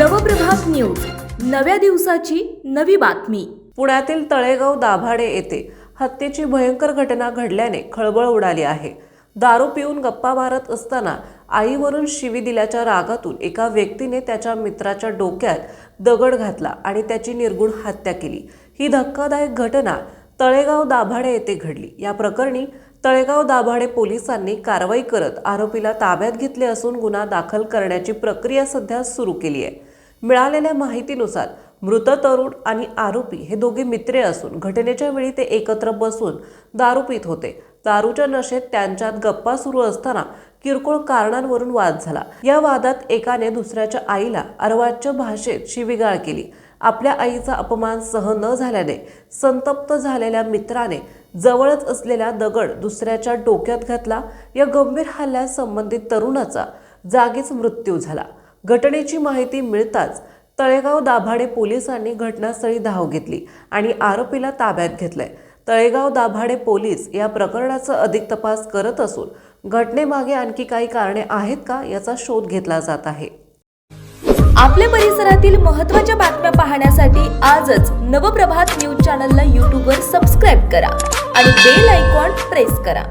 नव्या दिवसाची नवी बातमी. पुण्यातील तळेगाव दाभाडे येथे हत्येची भयंकर घटना घडल्याने खळबळ उडाली आहे. दारू पिऊन गप्पा मारत असताना आईवरून शिवी दिल्याच्या रागातून एका व्यक्तीने त्याच्या मित्राच्या डोक्यात दगड घातला आणि त्याची निर्गुण हत्या केली. ही धक्कादायक घटना तळेगाव दाभाडे येथे घडली. या प्रकरणी तळेगाव दाभाडे पोलिसांनी कारवाई करत आरोपीला ताब्यात घेतले असून गुन्हा दाखल करण्याची प्रक्रिया सध्या सुरू केली आहे. मिळालेल्या माहितीनुसार मृत तरुण आणि आरोपी हे दोघे मित्रे असून घटनेच्या वेळी ते एकत्र बसून दारू पित होते. दारूच्या नशेत त्यांच्यात गप्पा सुरू असताना किरकोळ कारणांवरून वाद झाला. या वादात एकाने दुसऱ्याच्या आईला अर्वाच्य भाषेत शिवीगाळ केली. आपल्या आईचा अपमान सहन न झाल्याने संतप्त झालेल्या मित्राने जवळच असलेला दगड दुसऱ्याच्या डोक्यात घातला. या गंभीर हल्ल्यात संबंधित तरुणाचा जागीच मृत्यू झाला. घटनेची माहिती मिळताच तळेगाव दाभाडे पोलिसांनी घटनास्थळी धाव घेतली आणि आरोपीला ताब्यात घेतलंय. तळेगाव दाभाडे पोलीस या प्रकरणाचा अधिक तपास करत असून घटनेमागे आणखी काही कारणे आहेत का याचा शोध घेतला जात आहे. आपल्या परिसरातील महत्त्वाच्या बातम्या पाहण्यासाठी आजच नवप्रभात न्यूज चॅनलला यूट्यूबवर सबस्क्राईब करा आणि बेल आयकॉन प्रेस करा.